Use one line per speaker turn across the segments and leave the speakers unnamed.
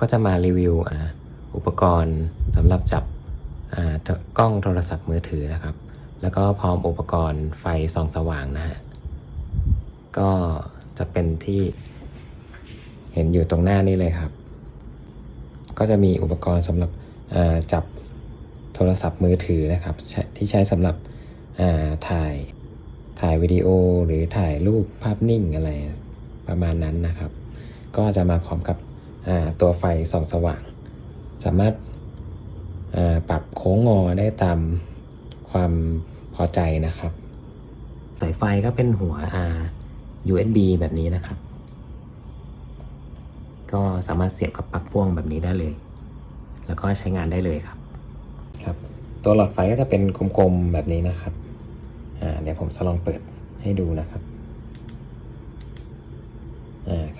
ก็จะมารีวิวอุปกรณ์สำหรับจับกล้องโทรศัพท์มือถือนะครับ แล้วก็พร้อมอุปกรณ์ไฟส่องสว่างนะฮะ ก็จะเป็นที่เห็นอยู่ตรงหน้านี้เลยครับ ก็จะมีอุปกรณ์สำหรับจับโทรศัพท์มือถือนะครับ ที่ใช้สำหรับถ่ายถ่ายวิดีโอหรือถ่ายรูปภาพนิ่งอะไรประมาณนั้นนะครับ ก็จะมาพร้อมกับ ตัวไฟส่องสว่าง สามารถปรับโค้งงอได้ตามความพอใจนะครับ สายไฟก็เป็นหัวอ่า USB แบบนี้นะครับ ก็สามารถเสียบกับปลั๊กพ่วงแบบนี้ได้เลย แล้วก็ใช้งานได้เลยครับ ครับ ตัวหลอดไฟก็จะเป็นกลมๆแบบนี้นะครับเดี๋ยวผมจะลองเปิดให้ดูนะครับอ่าค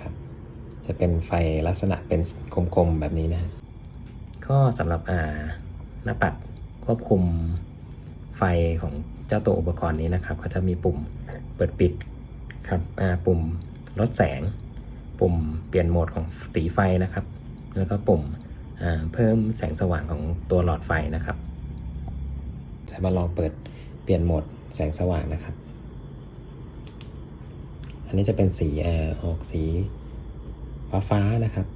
รับ จะเป็นไฟลักษณะเป็นกลมๆแบบนี้นะก็สำหรับอ่าหน้าปัดควบคุมไฟของเจ้าตัวอุปกรณ์นี้นะครับ ก็จะมีปุ่มเปิดปิดครับอ่าปุ่มลดแสง ปุ่มเปลี่ยนโหมดของสีไฟนะครับ แล้วก็ปุ่มอ่าเพิ่มแสงสว่างของตัวหลอดไฟนะครับ จะมาลองเปิดเปลี่ยนโหมดแสงสว่างนะครับ อันนี้จะเป็นสีอ่าออกสี ฟ้าฟ้านะครับ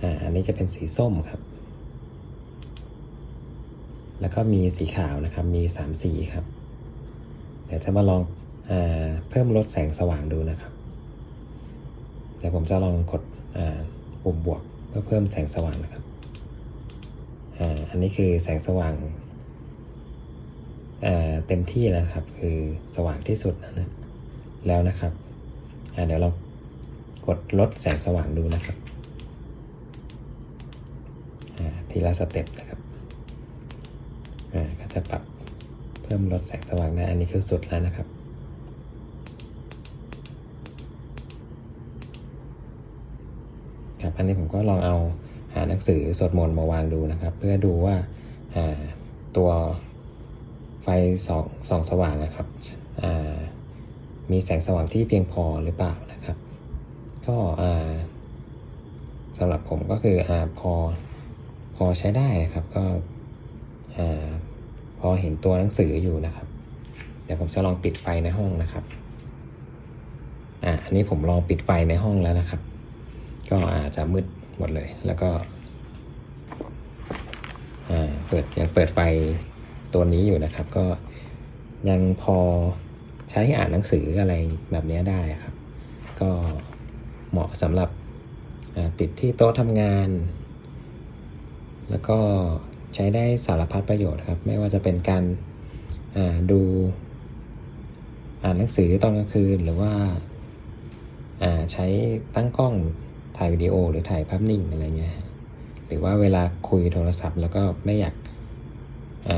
อ่า อันนี้จะเป็นสีส้มครับ แล้วก็มีสีขาวนะครับ มีสามสีครับ เดี๋ยวจะมาลองอาเพิ่มลดแสงสว่างดูนะครับ เดี๋ยวผมจะลองกดอ่าปุ่มบวกเพื่อเพิ่มแสงสว่างนะครับ อ่า อันนี้คือแสงสว่างอ่าเต็มที่แล้วครับ คือสว่างที่สุดนะแล้วนะครับอ่าเดี๋ยวเรา กดลดแสงสว่างดูนะครับทีละสเต็ปนะครับก็จะปรับเพิ่มลดแสงสว่างได้ อันนี้คือสุดแล้วนะครับครับอันนี้ผมก็ลองเอาหาหนังสือสวดมนต์มาวางดูนะครับ เพื่อดูว่าตัวไฟสองสองสว่างนะครับมีแสงสว่างที่เพียงพอหรือเปล่า ก็อ่าสำหรับผมก็คืออ่าพอพอใช้ได้นะครับ ก็อ่าพอเห็นตัวหนังสืออยู่นะครับ เดี๋ยวผมจะลองปิดไฟในห้องนะครับอ่าอันนี้ผมลองปิดไฟในห้องแล้วนะครับ ก็อาจจะมืดหมดเลย แล้วก็อ่าเปิดยังเปิดไฟตัวนี้อยู่นะครับ ก็ยังพอใช้อ่านหนังสืออะไรแบบนี้ได้ครับ ก็ เหมาะสำหรับติดที่โต๊ะทำงาน แล้วก็ใช้ได้สารพัดประโยชน์ครับ ไม่ว่าจะเป็นการาดูอ่านหนังสือตอนกลางคืนหรือว่าาใช้ตั้งกล้องถ่ายวิดีโอ หรือถ่ายภาพนิ่งอะไรเงี้ยหรือว่าเวลาคุยโทรศัพท์แล้วก็ไม่อยาก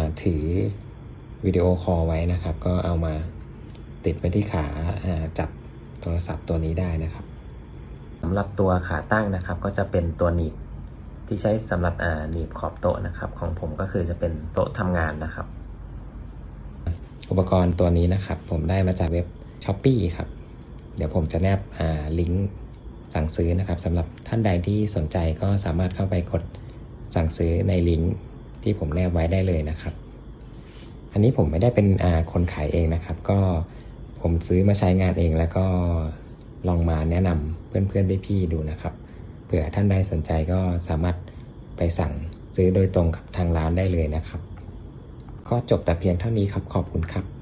าถือวิดีโอคอลไว้นะครับ ก็เอามาติดไว้ที่ขาาจับโทรศัพท์ตัวนี้ได้นะครับ สำหรับตัวขาตั้งนะครับ ก็จะเป็นตัวหนีบที่ใช้สำหรับอ่าหนีบขอบโต๊ะนะครับ ของผมก็คือจะเป็นโต๊ะทำงานนะครับ อุปกรณ์ตัวนี้นะครับ ผมได้มาจากเว็บ s h อ p e e ครับ เดี๋ยวผมจะแนบอ่าลิงก์สั่งซื้อนะครับสำหรับท่านใดที่สนใจก็สามารถเข้าไปกดสั่งซื้อในลิงก์ที่ผมแนบไว้ได้เลยนะครับ อันนี้ผมไม่ได้เป็นคนขายเองนะครับ ก็ผมซื้อมาใช้งานเองแล้วก็ ลองมาแนะนำเพื่อนๆพี่ๆดูนะครับ เผื่อท่านใดสนใจก็สามารถไปสั่งซื้อโดยตรงกับทางร้านได้เลยนะครับ ก็จบแต่เพียงเท่านี้ครับขอบคุณครับ